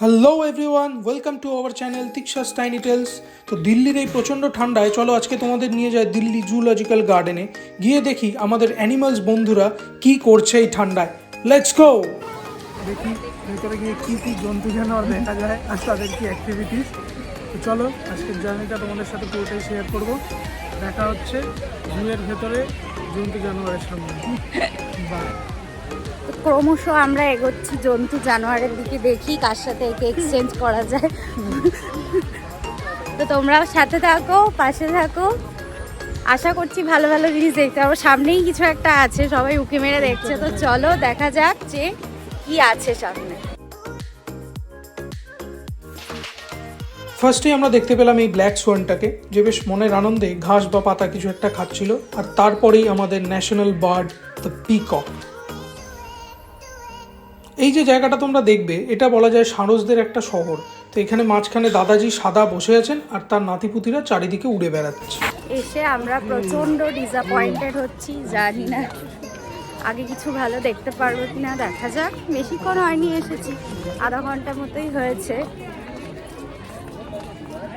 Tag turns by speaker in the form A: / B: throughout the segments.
A: Hello everyone welcome to our channel তিক্সাস tiny tales তো দিল্লির এই প্রচণ্ড ঠান্ডায় চলো আজকে তোমাদের নিয়ে যায় দিল্লি জুলজিক্যাল গার্ডেনে গিয়ে দেখি আমাদের অ্যানিমালস বন্ধুরা কি করছে এই ঠান্ডায়। লেটস গো দেখি ভেতরে গিয়ে কী কী জন্তু জানোয়ার দেখা যায় আর তাদের কি অ্যাক্টিভিটিস তো চলো আজকের জার্নিটা তোমাদের সাথে পুরোটাই শেয়ার করব। দেখা হচ্ছে জুয়ের ভেতরে জন্তু জানোয়ারের সামনে।
B: তো ক্রমশ আমরা এগোচ্ছি জন্তু জানোয়ারের দিকে, দেখি কার সাথে একে এক্সচেঞ্জ করা যায়। তো তোমরাও সাথে থাকো, পাশে থাকো। আশা করছি ভালো ভালো জিনিস দেখতে পাবো। সামনেই কিছু একটা আছে, সবাই উকি মেরে দেখছে। তো চলো, দেখা যাক যে কি আছে সামনে।
A: ফার্স্টে আমরা দেখতে পেলাম এই ব্ল্যাক সোয়ানটাকে যে বেশ মনের আনন্দে ঘাস বা পাতা কিছু একটা খাচ্ছিল, আর তারপরেই আমাদের ন্যাশনাল বার্ড দ্য পিকক এই যে জায়গাটা তোমরা দেখবে, এটা বলা যায় সারসদের একটা শহর। তো এখানে মাঝখানে দাদাজি সাদা বসে আছেন আর তার নাতিপুতিরা চারিদিকে উড়ে বেড়াচ্ছে।
B: এসে আমরা প্রচণ্ড ডিসঅ্যাপয়েন্টেড হচ্ছি, জানি না। আগে কিছু ভালো দেখতে পারব কিনা, দেখা যাক। বেশি বেশিক্ষণ হয়নি এসেছি, আধা ঘণ্টা মতোই হয়েছে।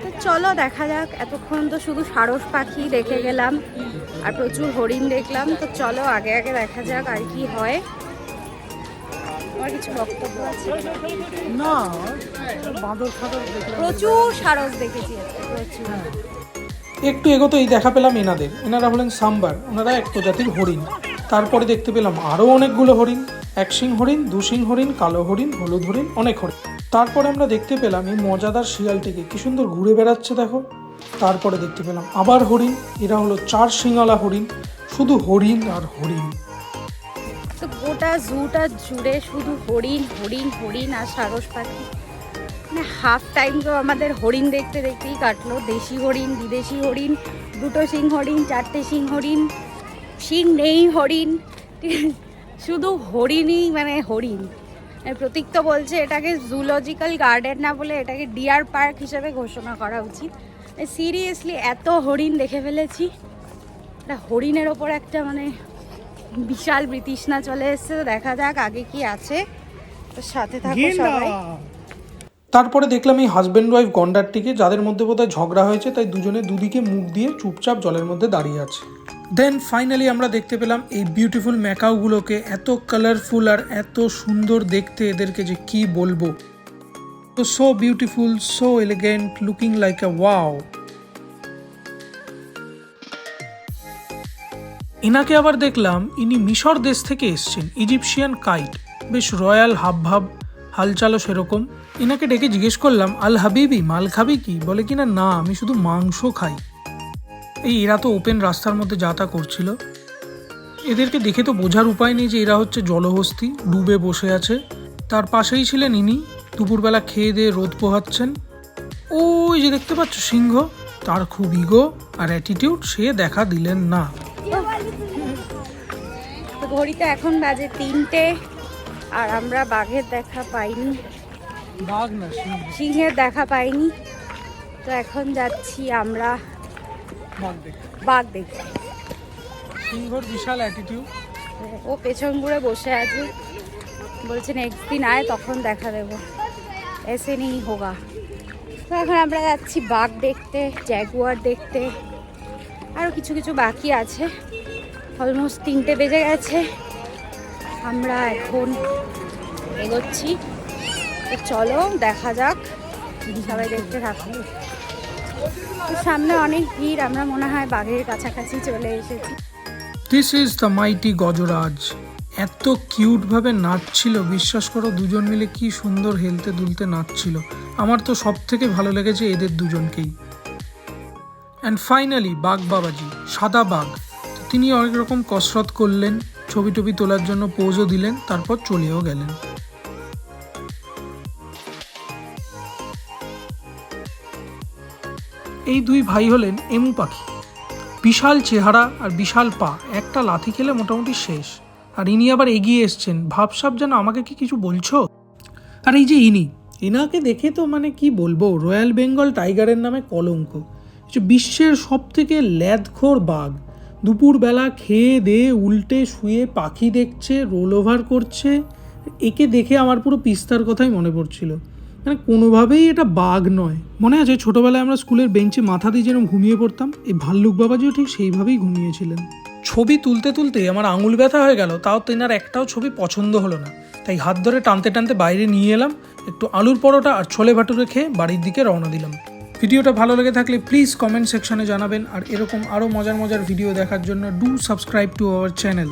B: তো চলো, দেখা যাক। এতক্ষণ তো শুধু সারস পাখি দেখে গেলাম, আর প্রচুর হরিণ দেখলাম। তো চলো, আগে আগে দেখা যাক আর কি হয়। আমার কিছু বক্তব্য আছে
A: না বাঁদর ফাদর
B: প্রচুর সারস দেখেছি প্রচুর।
A: একটু এগোতেই দেখা পেলাম এনাদের। এনারা হলেন সাম্বার ওনারা এক প্রজাতির হরিণ। তারপরে দেখতে পেলাম আরও অনেকগুলো হরিণ। এক সিং হরিণ দু সিং হরিণ কালো হরিণ হলুদ হরিণ অনেক হরিণ। তারপরে আমরা দেখতে পেলাম এই মজাদার শিয়ালটিকে কি সুন্দর ঘুরে বেড়াচ্ছে দেখো। তারপরে দেখতে পেলাম আবার হরিণ। এরা হলো চার সিংওয়ালা হরিণ। শুধু হরিণ আর হরিণ।
B: গোটা জুটা জুড়ে শুধু হরিণ হরিণ হরিণ আর সারস পাখি। মানে হাফ টাইম তো আমাদের হরিণ দেখতে দেখতেই কাটলো। দেশি হরিণ, বিদেশি হরিণ, দুটো সিং হরিণ, চারটে সিং হরিণ, সিং নেই হরিণ শুধু হরিণই মানে হরিণ। প্রতীক তো বলছে এটাকে জুলজিক্যাল গার্ডেন না বলে এটাকে ডিয়ার পার্ক হিসেবে ঘোষণা করা উচিত। সিরিয়াসলি এত হরিণ দেখে ফেলেছি। একটা হরিণের ওপর একটা মানে বিশাল বৃতৃষ্ণা চলে এসছে তো দেখা যাক আগে কি আছে। তো সাথে থাকো সবাই।
A: তারপরে দেখলাম এই হাজব্যান্ড ওয়াইফ গন্ডারটিকে যাদের মধ্যে বোধহয় ঝগড়া হয়েছে তাই দুজনে দুদিকে মুখ দিয়ে চুপচাপ জলের মধ্যে দাঁড়িয়ে আছে। দেন ফাইনালি আমরা দেখতে পেলাম এই বিউটিফুল ম্যাকাওগুলোকে এত কালারফুল আর এত সুন্দর দেখতে এদেরকে যে কি বলব। তো so beautiful so elegant looking like a wow এনাকে আবার দেখলাম ইনি মিশর দেশ থেকে এসছেন, ইজিপশিয়ান কাইট। বেশ রয়্যাল হাবভাব, হালচালও সেরকম। এনাকে ডেকে জিজ্ঞেস করলাম, আল হাবিবি, মাল খাবি কি? বলে, কিনা, না না আমি শুধু মাংস খাই। এই এরা তো ওপেন রাস্তার মধ্যে যাতা করছিল। এদেরকে দেখে তো বোঝার উপায় নেই যে এরা হচ্ছে জলহস্তি, ডুবে বসে আছে। তার পাশেই ছিলেন ইনি, দুপুরবেলা খেয়ে দিয়ে রোদ পোহাচ্ছেন। ওই যে দেখতে পাচ্ছ সিংহ, তার খুব ইগো আর অ্যাটিটিউড সে দেখা দিলেন না।
B: ঘড়িতে এখন বাজে তিনটে আর আমরা বাঘের দেখা পাইনি। সিংহের দেখা পাইনি। তো এখন যাচ্ছি আমরা
A: বাঘ
B: দেখতে।
A: সিংহর বিশাল অ্যাটিটিউড
B: ও পেছন ঘুরে বসে আছে। বলছে নেক্সট দিন আয় তখন দেখা দেবো। এসে নেই হোগা। তো এখন আমরা যাচ্ছি বাঘ দেখতে জ্যাগুয়ার দেখতে। আরও কিছু কিছু বাকি আছে। অলমোস্ট তিনটে বেজে গেছে। আমরা এখন এগোচ্ছি। চলো, দেখা যাক। সবাই দেখতে থাকুন। সামনে অনেক ভিড়, আমরা মনে হয় বাঘের কাছাকাছি চলে এসেছি।
A: দিস ইজ দ্য মাইটি গজরাজ এত কিউটভাবে নাচছিল, বিশ্বাস করো, দুজন মিলে কি সুন্দর হেলতে দুলতে নাচছিল। আমার তো সব থেকে ভালো লেগেছে এদের দুজনকেই। অ্যান্ড ফাইনালি বাঘ বাবাজি, সাদা বাঘ। তিনি অনেক রকম কসরত করলেন, ছবি টবি তোলার জন্য পোজও দিলেন, তারপর চলেও গেলেন। এই দুই ভাই হলেন এমু পাখি। বিশাল চেহারা আর বিশাল পা, একটা লাথি খেলে মোটামুটি শেষ। আর ইনি আবার এগিয়ে এসছেন, ভাবসাব যেন আমাকে কি কিছু বলছো? আর এই যে ইনি এনাকে দেখে তো মানে কি বলব, রয়্যাল বেঙ্গল টাইগারের নামে কলঙ্ক। বিশ্বের সব থেকে ল্যাদখোর বাঘ। দুপুরবেলা খেয়ে দিয়ে উল্টে শুয়ে পাখি দেখছে রোল ওভার করছে। একে দেখে আমার পুরো পিস্তার কথাই মনে পড়ছিল। মানে কোনোভাবেই এটা বাঘ নয়। মনে আছে ছোটবেলায় আমরা স্কুলের বেঞ্চে মাথা দিয়ে যেরকম ঘুমিয়ে পড়তাম, এই ভাল্লুক বাবাজিও ঠিক সেইভাবেই ঘুমিয়েছিলেন। ছবি তুলতে তুলতে আমার আঙুল ব্যথা হয়ে গেল, তাও তেনার একটাও ছবি পছন্দ হলো না। তাই হাত ধরে টানতে টানতে বাইরে নিয়ে এলাম, একটু আলুর পরোটা আর ছোলে ভাটুরে খেয়ে বাড়ির দিকে রওনা দিলাম। ভিডিওটা ভালো লেগে থাকলে প্লিজ কমেন্ট সেকশনে জানাবেন। আর এরকম আরও মজার মজার ভিডিও দেখার জন্য do subscribe to our channel